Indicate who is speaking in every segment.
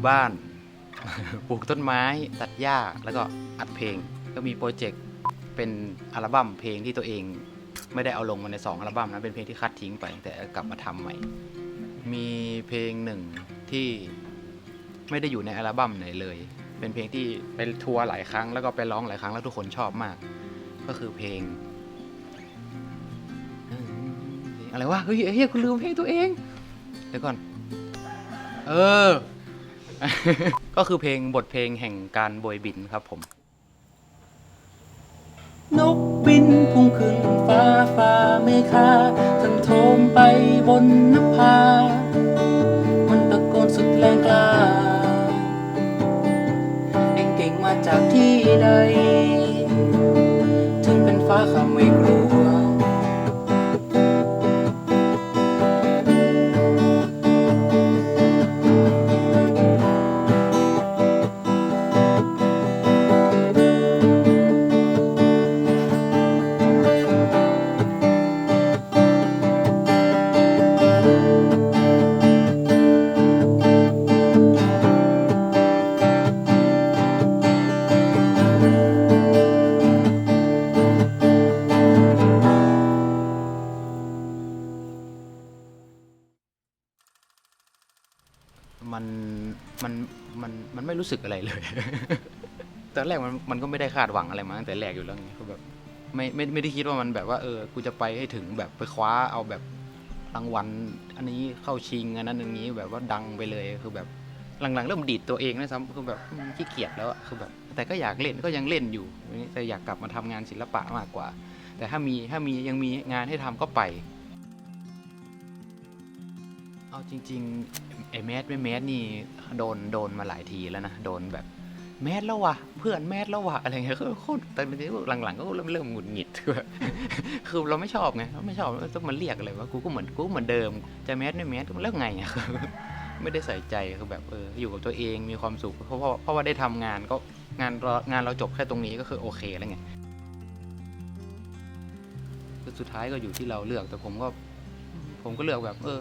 Speaker 1: อยู่บ้าน ปลูกต้นไม้ตัดหญ้าแล้วก็อัดเพลง ก็มีโปรเจกต์เป็นอัลบั้มเพลงที่ตัวเอง ไม่ได้เอาลงมาใน 2 อัลบั้มนะเป็นเพลงที่คัดทิ้งไป แต่กลับมาทำใหม่ มีเพลงหนึ่งที่ไม่ได้อยู่ในอัลบั้มไหนเลย เป็นเพลงที่ไปทัวร์หลายครั้ง แล้วก็ไปร้องหลายครั้งแล้วทุกคนชอบมาก ก็คือเพลงอะไรวะเฮ้ยเฮ้ยคุณลืมเพลงตัวเองเดี๋ยวก่อน เออ ก็คือเพลงบทเพลงแห่งการโบยบินครับผม
Speaker 2: นกบินพุ่งขึ้นฟ้าฟ้าเมฆาทันโทมไปบนนภา มันตะโกนสุดแรงกล้า เอ็งเก่งมาจากที่ใด มั
Speaker 1: นมันมันไม่รู้สึกอะไรเลย ตอนแรกมันมันก็ไม่ได้คาดหวังอะไรมาตั้งแต่แรกอยู่แล้วไงคือแบบไม่ไม่ไม่ได้คิดว่ามันแบบว่าเออกูจะไปให้ถึงแบบไปคว้าเอาแบบรางวัลอันนี้เข้าชิงอันนั้นอันนี้แบบว่าดังไปเลยคือแบบหลังๆเริ่มดีดตัวเองนะซ้ำคือแบบขี้เกียจแล้วอะคือแบบ แต่ก็อยากเล่นก็ยังเล่นอยู่แต่อยากกลับมาทำงานศิลปะมากกว่า แต่ถ้ามีถ้ามียังมีงานให้ทำก็ไป เอาจริง ๆ ไอ้แมสไม่แมสนี่โดนโดนมาหลายทีแล้วนะโดนแบบแมสแล้ววะเพื่อนแมสแล้ววะอะไรเงี้ยคือโคตรแต่หลังๆก็เริ่มเริ่มหงุดหงิดคือคือเราไม่ชอบไงเราไม่ชอบต้องมาเรียกอะไรวะกูก็เหมือนกูเหมือนเดิม จะแมสไม่แมสแล้วไงอะไม่ได้ใส่ใจคือแบบเอออยู่กับตัวเองมีความสุขเพราะเพราะเพราะว่าได้ทำงานก็งานเรางานเราจบแค่ตรงนี้ก็คือโอเคแล้วไงคือสุดท้ายก็อยู่ที่เราเลือกแต่ผมก็ ผมก็เลือกแบบ เออ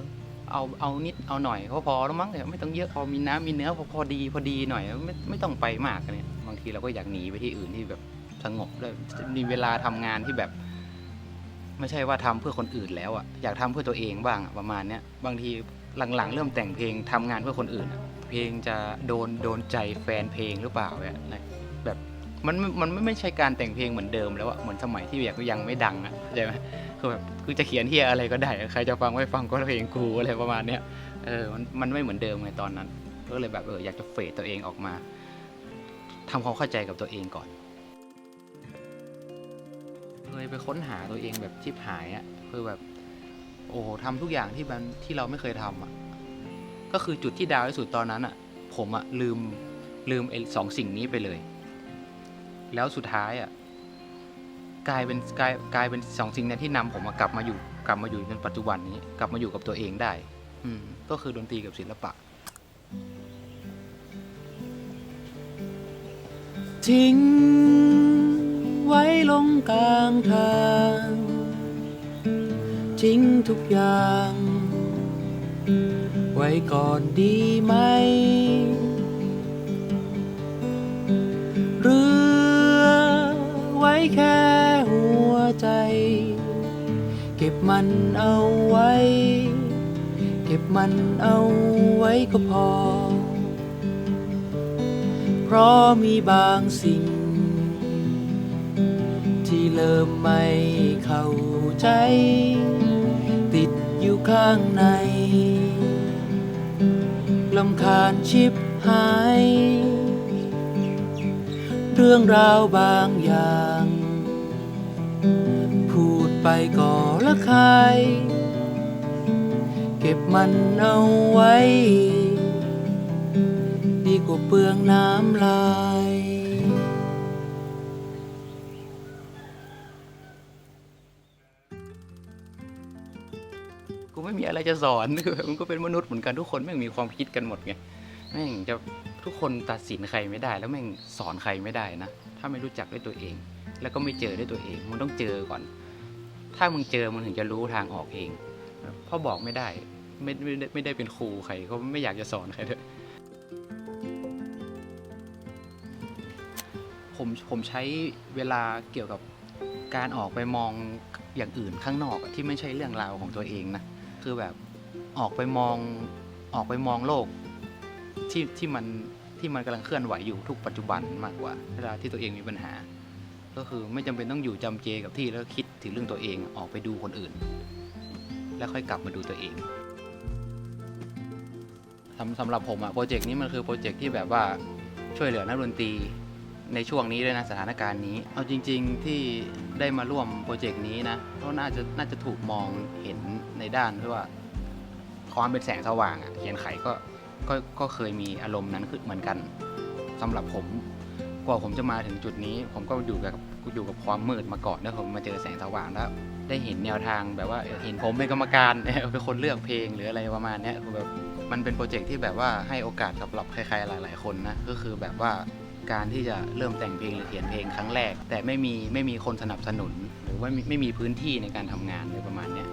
Speaker 1: เอาเอานิดเอาหน่อยก็พอแล้วมั้งเนี่ยไม่ต้องเยอะพอมีน้ำมีเนื้อพอพอดีพอดีหน่อยไม่ไม่ต้องไปมากเนี่ยบางทีเราก็อยากหนีไปที่อื่นที่แบบสงบเลยมีเวลาทำงานที่แบบ ไม่ใช่ว่าทำเพื่อคนอื่นแล้วอะอยากทำเพื่อตัวเองบ้างอะประมาณเนี้ยบางทีหลังๆ เริ่มแต่งเพลงทำงานเพื่อคนอื่นอะเพลงจะโดนโดนใจแฟนเพลงหรือเปล่าเนี่ยนะแบบ มันมันไม่ใช่การแต่งเพลงเหมือนเดิมแล้วอะเหมือนสมัยที่อยากยังไม่ดังอะเข้าใจไหมคือแบบคือจะเขียนเฮียอะไรก็ได้ ใครจะฟังไม่ฟังก็เพลงกูอะไรประมาณเนี้ยเออมันมันไม่เหมือนเดิมไงตอนนั้น ก็เลยแบบเอออยากจะเฟดตัวเองออกมาทำความเข้าใจกับตัวเองก่อนเคยไปค้นหาตัวเองแบบชิบหายอะ่ะคือแบบ โอ้โหทำทุกอย่างที่มันที่เราไม่เคยทำอะก็คือจุดที่ดาวที่สุดตอนนั้นอะผมอะลืมลืมไอสองสิ่งนี้ไปเลย แล้วสุดท้ายอะกลายเป็นกลายกลายเป็นสองสิ่งนั้นที่นำผมมากลับมาอยู่ กลับมาอยู่ในปัจจุบันนี้ กลับมาอยู่กับตัวเองได้ อืม ก็คือดนตรีกับศิลปะ
Speaker 2: ทิ้ง ไว้ลงกลางทางทิ้งทุกอย่าง ไว้ก่อนดีไหม มันเอาไว้ เก็บมันเอาไว้ก็พอ เพราะมีบางสิ่ง ที่เริ่มไม่เข้าใจ ติดอยู่ข้างในลำคาญชิบหาย เรื่องราวบางอย่าง ก่อละคายเก็บมันเอาไว้ ดีกว่าเปลืองน้ำลาย
Speaker 1: กูไม่มีอะไรจะสอนคือมันก็เป็นมนุษย์เหมือนกันทุกคนแม่งมีความคิดกันหมดไงแม่งจะทุกคนตัดสินใครไม่ได้ แล้วแม่งสอนใครไม่ได้นะ ถ้าไม่รู้จักด้วยตัวเอง แล้วก็ไม่เจอด้วยตัวเองมึงต้องเจอก่อน ถ้ามึงเจอมึงถึงจะรู้ทางออกเองพ่อบอกไม่ได้ไม่ไมได้ไม่ได้เป็นครูใครเขาไม่อยากจะสอนใครด้วยผมผมใช้เวลาเกี่ยวกับการออกไปมองอย่างอื่นข้างนอกที่ไม่ใช่เรื่องราวของตัวเองนะคือแบบออกไปมองออกไปมองโลกที่ที่มันที่มันกำลังเคลื่อนไหวอยู่ทุกปัจจุบันมากกว่า เวลาที่ตัวเองมีปัญหา ก็คือไม่จำเป็นต้องอยู่จำเจกับที่แล้วคิด ถึงเรื่องตัวเองออกไปดูคนอื่น แล้วค่อยกลับมาดูตัวเองสำสำหรับผมอะโปรเจกต์นี้มันคือโปรเจกต์ที่แบบว่าช่วยเหลือนักดนตรีในช่วงนี้ด้วยนะสถานการณ์นี้ เอาจริง ๆที่ได้มาร่วมโปรเจกต์นี้นะก็น่าจะน่าจะถูกมองเห็นในด้านที่ว่าความเป็นแสงสว่างอะเขียนไขก็ก็ก็เคยมีอารมณ์นั้นขึ้นเหมือนกันสำหรับผม ว่าผมจะมาถึงจุดนี้ ผมก็อยู่กับอยู่กับความมืดมาก่อนแล้วผมมาเจอแสงสว่างแล้ว ได้เห็นแนวทางแบบว่าเห็นผมเป็นกรรมการเป็นคนเลือกเพลงหรืออะไรประมาณนี้คือแบบมันเป็นโปรเจกต์ที่แบบว่าให้โอกาสสำหรับใครๆหลาย ๆ คนนะก็คือแบบว่าการที่จะเริ่มแต่งเพลงหรือเขียนเพลงครั้งแรก แต่ไม่มีไม่มีคนสนับสนุน หรือว่าไม่มีพื้นที่ในการทำงานอะไรประมาณนี้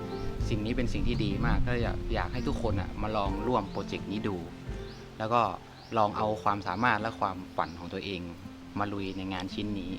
Speaker 1: สิ่งนี้เป็นสิ่งที่ดีมากก็อยากอยากให้ทุกคนอะมาลองร่วมโปรเจกต์นี้ดู แล้วก็ลองเอาความสามารถและความฝันของตัวเอง มาลุยในงานชิ้นนี้